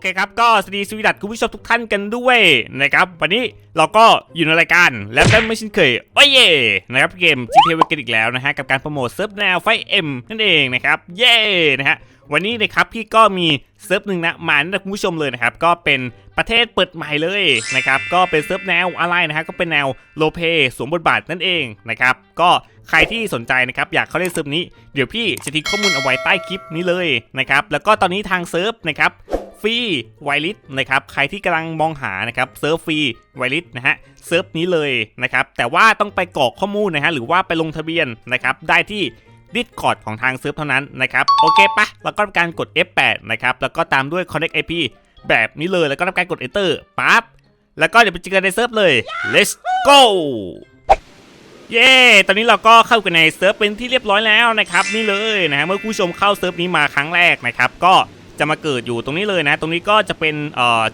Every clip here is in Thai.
เคครับก็สวัสดีสวีดัตคุณผู้ชมทุกท่านกันด้วยนะครับวันนี้เราก็อยู่ในรายการแล้วก็ไม่ช่นเคยโอ้ยเย่นะครับเกม GTA เวกันอีกแล้วนะฮะกับการโปรโมทเซิร์ฟแนวไฟเอ็มนั่นเองนะครับเย่นะฮะวันนี้นะครับพี่ก็มีเซิร์ฟหนึ่งนะมาแนะคุณผู้ชมเลยนะครับก็เป็นประเทศเปิดใหม่เลยนะครับก็เป็นเซิร์ฟแนวอะไรนะฮะก็เป็นแนวโลเปสวมบทบาทนั่นเองนะครับก็ใครที่สนใจนะครับอยากเข้าเล่นเซิร์ฟนี้เดี๋ยวพี่จะทิ้งข้อมูลเอาไว้ใต้คลิปนี้เลยนะครับแล้วก็ตอนนี้ทางเซิร์ฟนะครับ ฟรีไวลิสนะครับใครที่กำลังมองหานะครับเซิร์ฟฟรีไวลิสนะฮะเซิร์ฟนี้เลยนะครับแต่ว่าต้องไปกรอกข้อมูลนะฮะหรือว่าไปลงทะเบียนนะครับได้ที่ดิสคอร์ดของทางเซิร์ฟเท่านั้นนะครับโอเคปะแล้วก็ทำการกด F8 นะครับแล้วก็ตามด้วย Connect IP แบบนี้เลยแล้วก็ทำการกด Enter ปั๊บแล้วก็เดี๋ยวไปเจอกันในเซิร์ฟเลย let's go เย้ ตอนนี้เราก็เข้ากันในเซิร์ฟเป็นที่เรียบร้อยแล้วนะครับนี่เลยนะฮะเมื่อผู้ชมเข้าเซิร์ฟนี้มาครั้งแรกนะครับก็ จะมาเกิดอยู่ตรงนี้เลยนะ ตรงนี้ก็จะเป็น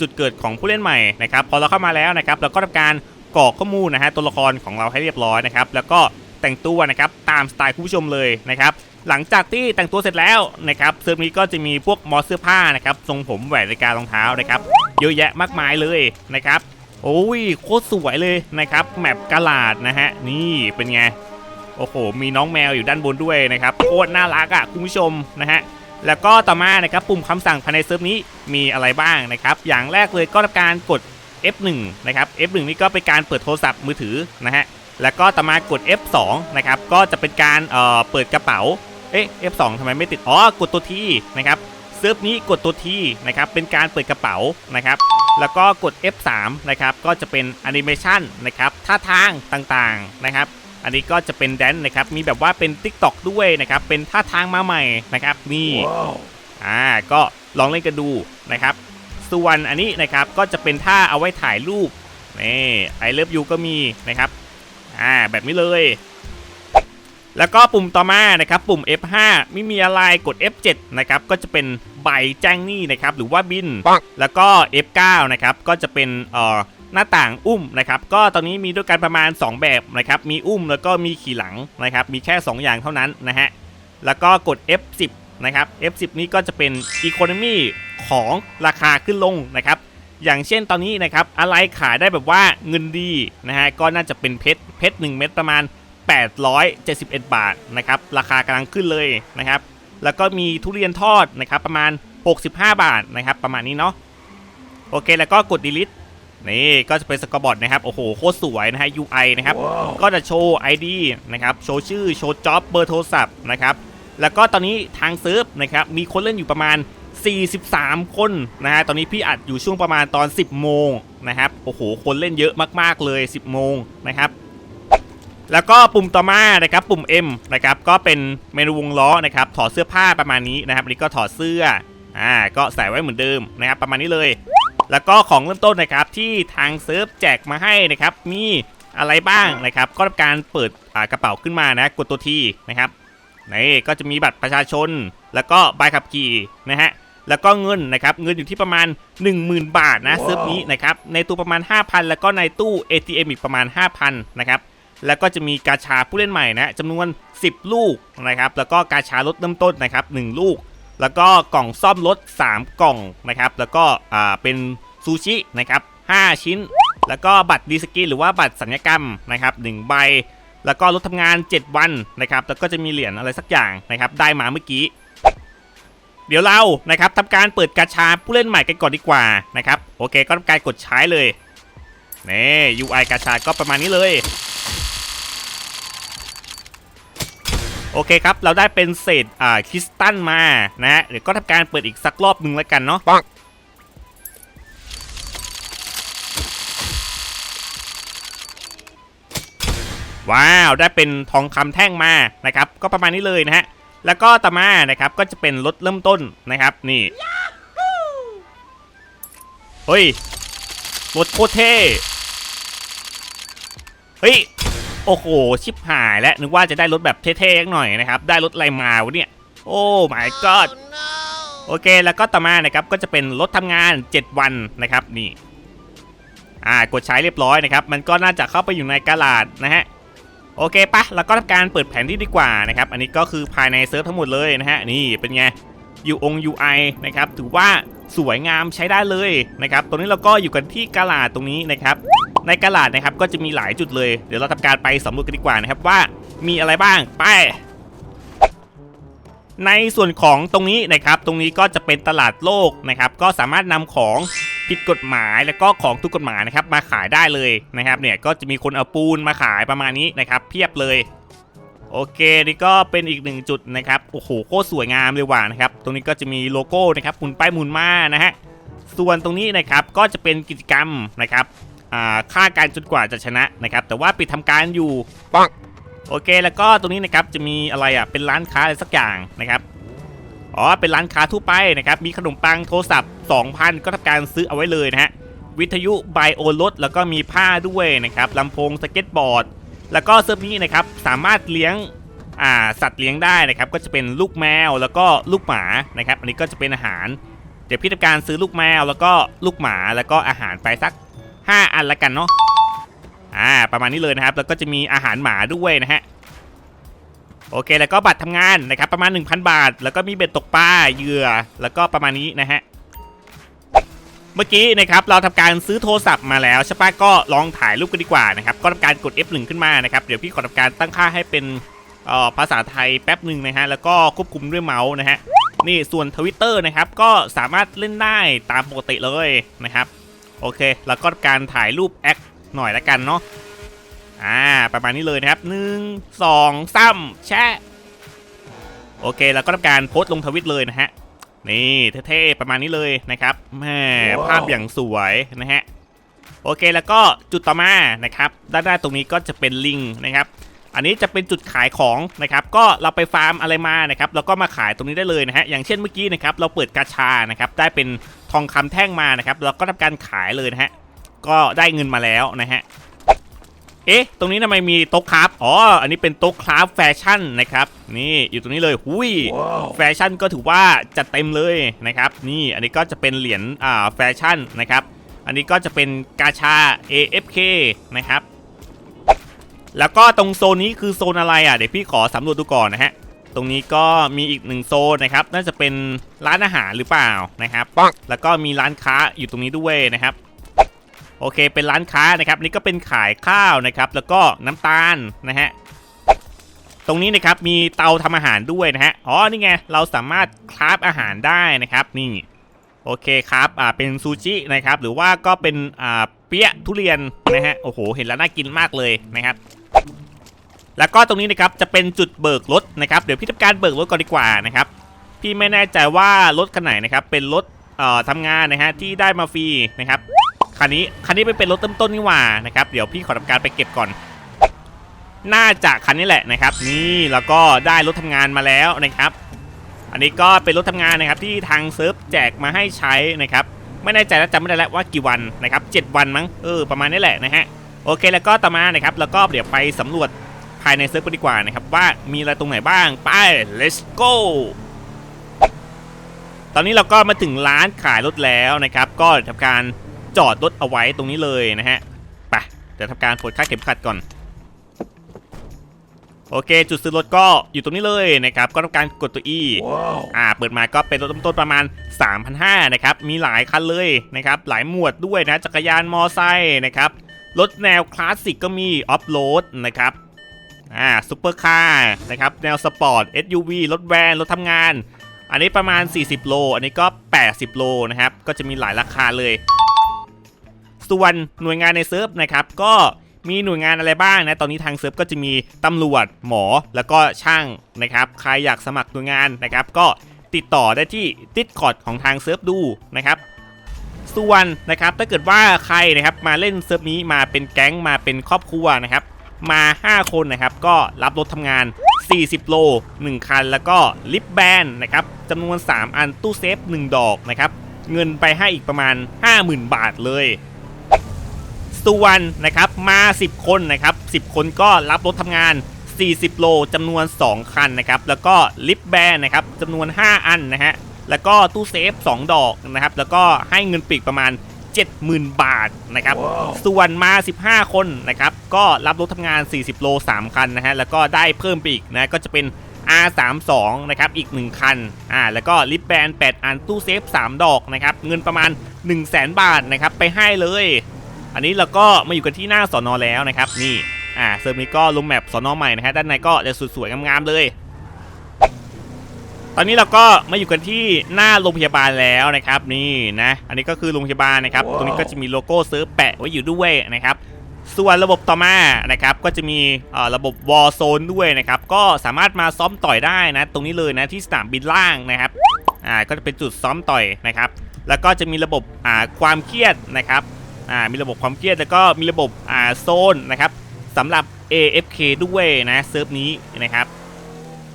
จุดเกิดของผู้เล่นใหม่นะครับพอเราเข้ามาแล้วนะครับเราก็ทำการกรอกข้อมูลนะฮะตัวละครของเราให้เรียบร้อยนะครับแล้วก็แต่งตัวนะครับตามสไตล์คุณผู้ชมเลยนะครับหลังจากที่แต่งตัวเสร็จแล้วนะครับเซิร์ฟนี้ก็จะมีพวกมอสเสื้อผ้านะครับทรงผมแหวนนาฬิการองเท้านะครับเยอะแยะมากมายเลยนะครับโอ้ยโคตรสวยเลยนะครับแมปกาลาดนะฮะนี่เป็นไงโอ้โหมีน้องแมวอยู่ด้านบนด้วยนะครับโคตรน่ารักอะคุณผู้ชมนะฮะ แล้วก็ต่อมานะครับปุ่มคำสั่งภายในเซิร์ฟนี้มีอะไรบ้างนะครับ อย่างแรกเลยก็การกด F1 นะครับ F1 นี่ก็เป็นการเปิดโทรศัพท์มือถือนะฮะ แล้วก็ต่อมากด F2 นะครับ ก็จะเป็นการเอ่อเปิดกระเป๋า เอ๊ะ F2 ทำไมไม่ติด อ๋อ กดตัวทีนะครับเซิร์ฟนี้กดตัวทีนะครับ เป็นการเปิดกระเป๋านะครับ แล้วก็กด F3 นะครับ ก็จะเป็นแอนิเมชันนะครับ ท่าทางต่างๆนะครับ อันนี้ก็จะเป็นแดนนะครับ มีแบบว่าเป็น Tik t o อกด้วยนะครับ เป็นท่าทางมาใหม่นะครับ นี่ อ่า ก็ลองเล่นกันดูนะครับ ส่วนอันนี้นะครับ ก็จะเป็นท่าเอาไว้ถ่ายรูป นี่ไอเลิฟยูก็มีนะครับ อ่า แบบนี้เลย แล้วก็ปุ่มต่อมานะครับ ปุ่ม F5 ไม่มีอะไร กด F7 นะครับ ก็จะเป็นใบแจ้งหนี้นะครับ หรือว่าบิน แล้วก็ F9 นะครับ ก็จะเป็น เอ่อ หน้าต่างอุ้มนะครับก็ตอนนี้มีด้วยกันประมาณ 2 แบบนะครับมีอุ้มแล้วก็มีขี่หลังนะครับมีแค่ 2 อย่างเท่านั้นนะฮะแล้วก็กด F10 นะครับ F10 นี้ก็จะเป็น Economy ของราคาขึ้นลงนะครับอย่างเช่นตอนนี้นะครับอะไรขายได้แบบว่าเงินดีนะฮะก็น่าจะเป็นเพชรเพชร1เม็ดประมาณ 871 บาทนะครับราคากำลังขึ้นเลยนะครับแล้วก็มีทุเรียนทอดนะครับประมาณ 65 บาทนะครับประมาณนี้เนาะโอเคแล้วก็กด delete นี่ก็จะเป็นสกอร์บอร์ดนะครับโอ้โหโคตรสวยนะฮะ UI นะครับก็จะโชว์ ID นะครับโชว์ชื่อโชว์จ็อบเบอร์โทรศัพท์นะครับแล้วก็ตอนนี้ทางเซิร์ฟนะครับมีคนเล่นอยู่ประมาณ 43 คนนะฮะตอนนี้พี่อัดอยู่ช่วงประมาณตอน 10 โมงนะครับโอ้โหคนเล่นเยอะมากๆเลย 10 โมงนะครับแล้วก็ปุ่มต่อมานะครับปุ่ม M นะครับก็เป็นเมนูวงล้อนะครับถอดเสื้อผ้าประมาณนี้นะครับอันนี้ก็ถอดเสื้ออ่าก็ใส่ไว้เหมือนเดิมนะครับประมาณนี้เลย แล้วก็ของเริ่มต้นนะครับที่ทางเซิร์ฟแจกมาให้นะครับ มีอะไรบ้างนะครับ ก็ทำการเปิดอ่ากระเป๋าขึ้นมานะกดตัวทีนะครับนี่ก็จะมีบัตรประชาชน แล้วก็ใบขับขี่นะฮะแล้วก็เงินนะครับเงินอยู่ที่ประมาณ 10,000 บาทนะเซิร์ฟนี้นะครับในตู้ประมาณ 5,000 แล้วก็ในตู้ ATM อีกประมาณ 5,000นะครับแล้วก็จะมีกาชาผู้เล่นใหม่นะจำนวน 10 ลูกนะครับแล้วก็กาชารถเริ่มต้นนะครับ1ลูก แล้วก็กล่องซ่อมรถ 3 กล่องนะครับ แล้วก็อ่าเป็นซูชินะครับ5ชิ้น แล้วก็บัตรดีสกินหรือว่าบัตรสัญญกรรมนะครับ1ใบ แล้วก็รถทำงาน 7 วันนะครับแล้วก็จะมีเหรียญอะไรสักอย่างนะครับได้มาเมื่อกี้ เดี๋ยวเรานะครับทำการเปิดกาชาผู้เล่นใหม่กันก่อนดีกว่านะครับโอเคก็ทำการกดใช้เลยนี่ UI กาชาก็ประมาณนี้เลย โอเคครับ เราได้เป็นเศษอ่าคริสตัลมานะฮะเดี๋ยวก็ทำการเปิดอีกสักรอบหนึ่งแล้วกันเนาะปังว้าว ได้เป็นทองคำแท่งมานะครับ ก็ประมาณนี้เลยนะฮะ แล้วก็ต่อมานะครับก็จะเป็นรถเริ่มต้นนะครับ นี่เฮ้ยรถโคตรเท่เฮ้ย โอ้โห ชิบหายแล้วนึกว่าจะได้รถแบบเท่ๆหน่อยนะครับ ได้รถอะไรมาวะเนี่ย โอ้ my god โอเค แล้วก็ต่อมานะครับ ก็จะเป็นรถทำงาน 7 วันนะครับ นี่ อ่า กดใช้เรียบร้อยนะครับ มันก็น่าจะเข้าไปอยู่ในกาลาดนะฮะ โอเคปะแล้วก็ทำการเปิดแผนที่ดีกว่านะครับ อันนี้ก็คือภายในเซิร์ฟทั้งหมดเลยนะฮะ นี่ เป็นไง u อง UI นะครับ ถือว่าสวยงามใช้ได้เลยนะครับ ตรงนี้เราก็อยู่กันที่กาลาดตรงนี้นะครับ ในกาลาดนะครับก็จะมีหลายจุดเลย เดี๋ยวเราทำการไปสำรวจกันดีกว่านะครับว่ามีอะไรบ้างไปในส่วนของตรงนี้นะครับ ตรงนี้ก็จะเป็นตลาดโลกนะครับ ก็สามารถนำของผิดกฎหมายแล้วก็ของถูกกฎหมายนะครับ มาขายได้เลยนะครับ เนี่ยก็จะมีคนเอาปูนมาขายประมาณนี้นะครับ เพียบเลย โอเคนี่ก็เป็นอีกหนึ่งจุดนะครับโอ้โหโคตรสวยงามเลยว่ะนะครับ ตรงนี้ก็จะมีโลโก้นะครับหมุนไปหมุนมานะฮะส่วนตรงนี้นะครับก็จะเป็นกิจกรรมนะครับ ฆ่าการจนกว่าจะชนะนะครับ แต่ว่าปิดทำการอยู่ปังโอเคแล้วก็ตรงนี้นะครับจะมีอะไรอะเป็นร้านค้าอะไรสักอย่างนะครับอ๋อเป็นร้านค้าทั่วไปนะครับมีขนมปังโทรศัพท์ 2,000 ก็ทำการซื้อเอาไว้เลยนะฮะวิทยุไบโอรถแล้วก็มีผ้าด้วยนะครับลำโพงสเก็ตบอร์ด แล้วก็เซิร์ฟนี้นะครับสามารถเลี้ยงอ่าสัตว์เลี้ยงได้นะครับก็จะเป็นลูกแมวแล้วก็ลูกหมานะครับอันนี้ก็จะเป็นอาหาร เดี๋ยวพี่ทำการซื้อลูกแมวแล้วก็ลูกหมาแล้วก็อาหารไปสัก 5 อันละกันเนาะอ่าประมาณนี้เลยนะครับ แล้วก็จะมีอาหารหมาด้วยนะฮะโอเคแล้วก็บัตรทำงานนะครับประมาณ 1,000 บาท แล้วก็มีเบ็ดตกปลาเหยื่อแล้วก็ประมาณนี้นะฮะเมื่อกี้นะครับเราทำการซื้อโทรศัพท์มาแล้วใช่ปะก็ลองถ่ายรูปกันดีกว่านะครับก็ทำการกด F1 ขึ้นมานะครับเดี๋ยวพี่ขอทำการตั้งค่าให้เป็นเอ่อภาษาไทยแป๊บหนึ่งนะฮะแล้วก็ควบคุมด้วยเมาส์นะฮะนี่ส่วน Twitter นะครับก็สามารถเล่นได้ตามปกติเลยนะครับ โอเค แล้วก็ทำการถ่ายรูปแอคหน่อยละกันเนาะอ่าประมาณนี้เลยนะครับหนึ่งสองสามแชะโอเค แล้วก็ทำการโพสต์ลงทวิตเลยนะฮะนี่เท่ๆประมาณนี้เลยนะครับแหม่ภาพอย่างสวยนะฮะโอเคแล้วก็จุดต่อมานะครับด้านหน้าตรงนี้ก็จะเป็นลิงนะครับ อันนี้จะเป็นจุดขายของนะครับ ก็เราไปฟาร์มอะไรมานะครับเราก็มาขายตรงนี้ได้เลยนะฮะอย่างเช่นเมื่อกี้นะครับเราเปิดกาชานะครับได้เป็น ทองคำแท่งมานะครับ เราก็ทำการขายเลยนะฮะ ก็ได้เงินมาแล้วนะฮะ เอ๊ะ ตรงนี้ทำไมมีโต๊ะคราฟอ๋อ อันนี้เป็นโต๊ะคราฟแฟชั่นนะครับ นี่อยู่ตรงนี้เลยหุยแฟชั่นก็ถือว่าจัดเต็มเลยนะครับ นี่อันนี้ก็จะเป็นเหรียญอ่าแฟชั่นนะครับ อันนี้ก็จะเป็นกาชา AFK นะครับ แล้วก็ตรงโซนนี้คือโซนอะไรอะ เดี๋ยวพี่ขอสำรวจดูก่อนนะฮะ ตรงนี้ก็มีอีกหนึ่งโซนนะครับ น่าจะเป็นร้านอาหารหรือเปล่านะครับปังแล้วก็มีร้านค้าอยู่ตรงนี้ด้วยนะครับ โอเค เป็นร้านค้านะครับ นี่ก็เป็นขายข้าวนะครับ แล้วก็น้ำตาลนะฮะ ตรงนี้นะครับมีเตาทำอาหารด้วยนะฮะ อ๋อ นี่ไง เราสามารถคราฟอาหารได้นะครับ นี่ โอเคครับ อ่า เป็นซูชินะครับ หรือว่าก็เป็น อ่า เปี๊ยะทุเรียนนะฮะ โอ้โห เห็นแล้วน่ากินมากเลยนะครับ แล้วก็ตรงนี้นะครับจะเป็นจุดเบิกรถนะครับเดี๋ยวพี่ทำการเบิกรถก่อนดีกว่านะครับพี่ไม่แน่ใจว่ารถคันไหนนะครับเป็นรถเอ่อทำงานนะฮะที่ได้มาฟรีนะครับคันนี้คันนี้ไม่เป็นรถเริ่มต้นนี่หว่านะครับเดี๋ยวพี่ขอทำการไปเก็บก่อน น่าจะคันนี้แหละนะครับ นี่แล้วก็ได้รถทำงานมาแล้วนะครับอันนี้ก็เป็นรถทำงานนะครับที่ทางเซิร์ฟแจกมาให้ใช้นะครับไม่แน่ใจแล้วจำไม่ได้แล้วว่ากี่วันนะครับ7วันมั้งเออประมาณนี้แหละนะฮะโอเคแล้วก็ต่อมานะครับแล้วก็เดี๋ยวไปสำรวจ ภายในเซิร์ฟกันดีกว่านะครับ ว่ามีอะไรตรงไหนบ้าง ไป let's go ตอนนี้เราก็มาถึงร้านขายรถแล้วนะครับ ก็ทำการจอดรถเอาไว้ตรงนี้เลยนะฮะไปเดี๋ยวทำการปลดค่าดเข็มขัดก่อน โอเค จุดซื้อรถก็อยู่ตรงนี้เลยนะครับ ก็ต้องการกดตัว E อ่า เปิดมาก็เป็นรถเริ่มต้นประมาณ 3,500นะครับ มีหลายคันเลยนะครับ หลายหมวดด้วยนะ จักรยานมอไซค์นะครับ รถแนวคลาสสิกก็มีออฟโรดนะครับ อ่าซูเปอร์คาร์นะครับแนวสปอร์ต SUV รถแวนรถทำงาน อันนี้ประมาณ 40 โล อันนี้ก็ 80 โลนะครับ ก็จะมีหลายราคาเลย ส่วนหน่วยงานในเซิร์ฟนะครับ ก็มีหน่วยงานอะไรบ้างนะ ตอนนี้ทางเซิร์ฟก็จะมีตำรวจหมอแล้วก็ช่างนะครับ ใครอยากสมัครหน่วยงานนะครับ ก็ติดต่อได้ที่ติดคอร์ดของทางเซิร์ฟดูนะครับส่วนนะครับถ้าเกิดว่าใครนะครับมาเล่นเซิร์ฟนี้มาเป็นแก๊งมาเป็นครอบครัวนะครับ มา 5 คนนะครับ ก็รับรถทำงาน 40 โล 1 คัน แล้วก็ลิฟต์แบนนะครับจำนวน 3 อันตู้เซฟ 1 ดอกนะครับ เงินไปให้อีกประมาณ 50,000 บาทเลยส่วนนะครับมา 10 คนนะครับ 10 คนก็รับรถทำงาน 40 โลจำนวน 2 คันนะครับ แล้วก็ลิฟต์แบนนะครับจำนวน 5 อันนะฮะ แล้วก็ตู้เซฟ 2 ดอกนะครับ แล้วก็ให้เงินปีกประมาณ 70,000 บาทนะครับส่วนมา 15 คนนะครับก็รับรถทำงาน 40 โล 3 คันนะฮะแล้วก็ได้เพิ่มไปอีกนะก็จะเป็น R32 นะครับอีก 1 คันอ่าแล้วก็ลิปแบน 8 อันตู้เซฟ 3 ดอกนะครับเงินประมาณ 1 0 0 0 0แบาทนะครับไปให้เลย อันนี้เราก็มาอยู่กันที่หน้าสอนอแล้วนะครับนี่อ่าเซิร์ฟนี้ก็ลงแมปสอนอใหม่นะฮะด้านในก็จะสวยๆงามๆเลยต อนนี้เราก็มาอยู่กันที่หน้าโรงพยาบาลแล้วนะครับนี่นะอันนี้ก็คือโรงพยาบาลนะครับตรงนี้ก็จะมีโลโก้เซิร์ฟแปะไว้อยู่ด้วยนะครับส่วนระบบต่อมานะครับก็จะมีเอ่อระบบวอลโซนด้วยนะครับก็สามารถมาซ้อมต่อยได้นะ ตรงนี้เลยนะที่สนามบินล่างนะครับอ่าก็จะเป็นจุดซ้อมต่อยนะครับ แล้วก็จะมีระบบอ่าความเครียดนะครับอ่ามีระบบความเครียดแล้วก็มีระบบอ่าโซนนะครับสำหรับ AFK ด้วยนะเซิร์ฟนี้นะครับ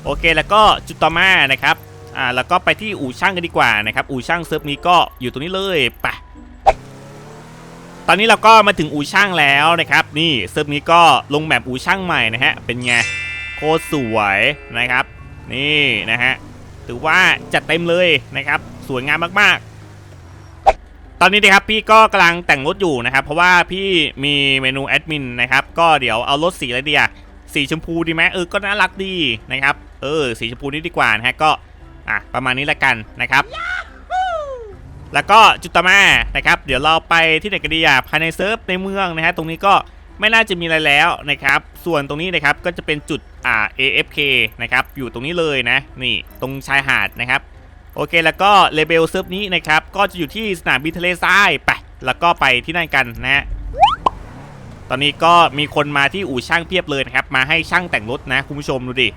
โอเคแล้วก็จุดต่อมานะครับอ่าแล้วก็ไปที่อู่ช่างกันดีกว่านะครับอู่ช่างเซิร์ฟนี้ก็อยู่ตรงนี้เลยไปตอนนี้เราก็มาถึงอู่ช่างแล้วนะครับ นี่เซิร์ฟนี้ก็ลงแบบอู่ช่างใหม่นะฮะเป็นไงโคตรสวยนะครับ นี่นะฮะถือว่าจัดเต็มเลยนะครับ สวยงามมากๆ ตอนนี้นะครับพี่ก็กำลังแต่งรถอยู่นะครับ เพราะว่าพี่มีเมนูแอดมินนะครับ ก็เดี๋ยวเอารถสีอะไรดีอะสีชมพูดีไหมเออก็น่ารักดีนะครับ เออ สีชมพูนี่ดีกว่านะฮะก็อะประมาณนี้ละกันนะครับ แล้วก็จุดต่อมานะครับ เดี๋ยวเราไปที่ไหนกันดีอะภายในเซิร์ฟในเมืองนะฮะตรงนี้ก็ไม่น่าจะมีอะไรแล้วนะครับ ส่วนตรงนี้นะครับก็จะเป็นจุดอ่า AFK นะครับอยู่ตรงนี้เลยนะนี่ตรงชายหาดนะครับโอเคแล้วก็เลเบลเซิร์ฟนี้นะครับก็จะอยู่ที่สนามบินทะเลทรายไปแล้วก็ไปที่นั่นกันนะฮะตอนนี้ก็มีคนมาที่อู่ช่างเพียบเลยนะครับมาให้ช่างแต่งรถนะคุณผู้ชมดูดิ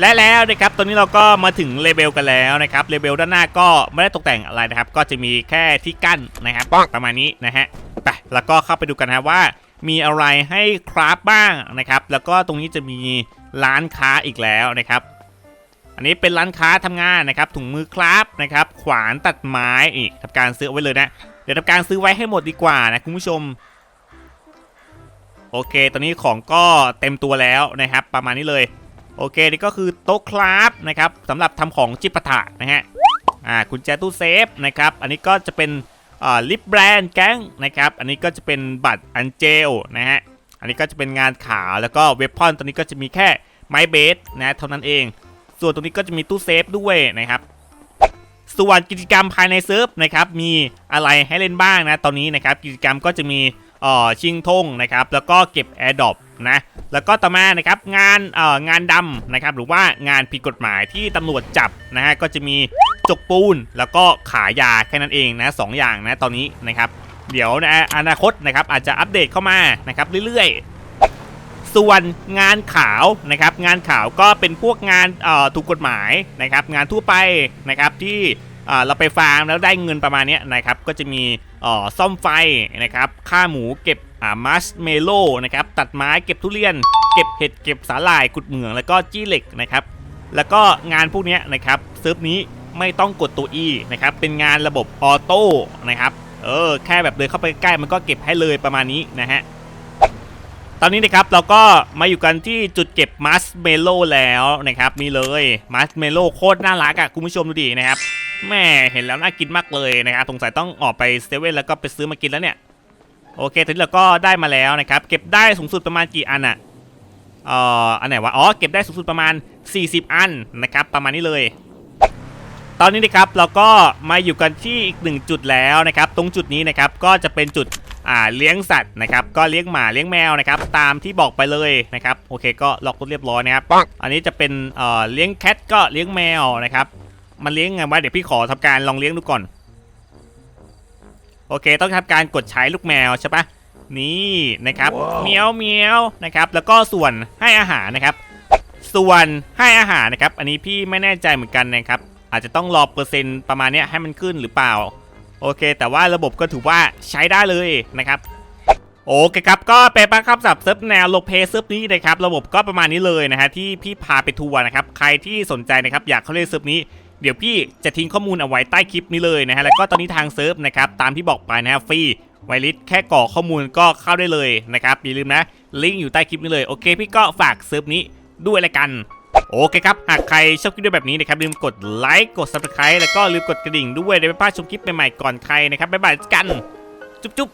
และแล้วนะครับตอนนี้เราก็มาถึงเลเบลกันแล้วนะครับเลเบลด้านหน้าก็ไม่ได้ตกแต่งอะไรนะครับ ก็จะมีแค่ที่กั้นนะครับประมาณนี้นะฮะไปแล้วก็เข้าไปดูกันนะว่า มีอะไรให้คราฟบ้างนะครับ แล้วก็ตรงนี้จะมีร้านค้าอีกแล้วนะครับ อันนี้เป็นร้านค้าทำงานนะครับ ถุงมือคราฟนะครับ ขวานตัดไม้อีกทำการซื้อเอาไว้เลยนะเดี๋ยวทำการซื้อไว้ให้หมดดีกว่านะคุณผู้ชมโอเค ตอนนี้ของก็เต็มตัวแล้วนะครับ ประมาณนี้เลย โอเคนี่ก็คือโต๊ะคราฟนะครับสำหรับทำของจิปาถะนะฮะอ่ากุญแจตู้เซฟนะครับอันนี้ก็จะเป็นอ่าลิปแบรนด์แก๊งนะครับอันนี้ก็จะเป็นบัตรอันเจลนะฮะอันนี้ก็จะเป็นงานขาวแล้วก็เวพอนตัวนี้ก็จะมีแค่ไม้เบสนะเท่านั้นเอง ส่วนตรงนี้ก็จะมีตู้เซฟด้วยนะครับส่วนกิจกรรมภายในเซิร์ฟนะครับมีอะไรให้เล่นบ้างนะตอนนี้นะครับกิจกรรมก็จะมีอ่อชิงธงนะครับแล้วก็เก็บแอร์ดรอป นะแล้วก็ต่อมานะครับงานเอ่องานดำนะครับหรือว่างานผิดกฎหมายที่ตำรวจจับนะฮะก็จะมีจกปูนแล้วก็ขายยาแค่นั้นเองนะสองอย่างนะตอนนี้นะครับ เดี๋ยวในอนาคตนะครับอาจจะอัปเดตเข้ามานะครับเรื่อยๆ ส่วนงานขาวนะครับงานขาวก็เป็นพวกงานเอ่อถูกกฎหมายนะครับงานทั่วไปนะครับที่เราไปฟาร์มแล้วได้เงินประมาณนี้นะครับก็จะมีซ่อมไฟนะครับฆ่าหมูเก็บ อ่ามัชเมโลนะครับตัดไม้เก็บทุเรียน เก็บเห็ดเก็บสาหร่ายกุดเหมืองแล้วก็จี้เหล็กนะครับแล้วก็งานพวกนี้นะครับเซิร์ฟนี้ไม่ต้องกดตัว E นะครับเป็นงานระบบออโต้นะครับเออแค่แบบเดินเข้าไปใกล้มันก็เก็บให้เลยประมาณนี้นะฮะตอนนี้นะครับเราก็มาอยู่กันที่จุดเก็บมัสเมโลแล้วนะครับนี่เลยมัสเมโลโคตรน่ารักอะ่ะคุณผู้ชมดูดินะครับแม่เห็นแล้วน่ากินมากเลยนะครับสงสัยต้องออกไปเซเว่นแล้วก็ไปซื้อมากินแล้วเนี่ย โอเคตอนนี้เราก็ได้มาแล้วนะครับ เก็บได้สูงสุดประมาณกี่อันอะ่ะเอ่ออันไหนวะ อ๋อ เก็บได้สูงสุดประมาณ 40 อันนะครับ ประมาณนี้เลย ตอนนี้นะครับ เราก็มาอยู่กันที่อีกหนึ่งจุดแล้วนะครับ ตรงจุดนี้นะครับ ก็จะเป็นจุดอ่าเลี้ยงสัตว์นะครับ ก็เลี้ยงหมาเลี้ยงแมวนะครับ ตามที่บอกไปเลยนะครับ โอเค ก็ล็อกรถเรียบร้อยนะครับ อันนี้จะเป็นเอ่อเลี้ยงแคทก็เลี้ยงแมวนะครับ มันเลี้ยงไงวะ เดี๋ยวพี่ขอทำการลองเลี้ยงดูก่อน โอเค ต้องทำการกดใช้ลูกแมวใช่ปะนี่นะครับเมียวเมียวนะครับ แล้วก็ส่วนให้อาหารนะครับ ส่วนให้อาหารนะครับ อันนี้พี่ไม่แน่ใจเหมือนกันนะครับ อาจจะต้องรอเปอร์เซ็นต์ประมาณเนี้ยให้มันขึ้นหรือเปล่า โอเค แต่ว่าระบบก็ถือว่าใช้ได้เลยนะครับโอเคครับก็เป็นปะครับสับเซิร์ฟแนวโลเพเซิร์ฟนี้นะครับระบบก็ประมาณนี้เลยนะฮะที่พี่พาไปทัวร์นะครับใครที่สนใจนะครับอยากเข้าเล่นเซิร์ฟนี้ เดี๋ยวพี่จะทิ้งข้อมูลเอาไว้ใต้คลิปนี้เลยนะฮะแล้วก็ตอนนี้ทางเซิร์ฟนะครับตามที่บอกไปนะฮะฟรีไวลิสแค่กรอกข้อมูลก็เข้าได้เลยนะครับอย่าลืมนะลิงก์อยู่ใต้คลิปนี้เลยโอเค พี่ก็ฝากเซิร์ฟนี้ด้วยละกันโอเคครับ หากใครชอบคลิปแบบนี้นะครับลืมกดไลค์กด subscribe แล้วก็ลืมกดกระดิ่งด้วยได้ไม่พลาดชมคลิปใหม่ๆก่อนใครนะครับบ๊ายบายกัน จุ๊บ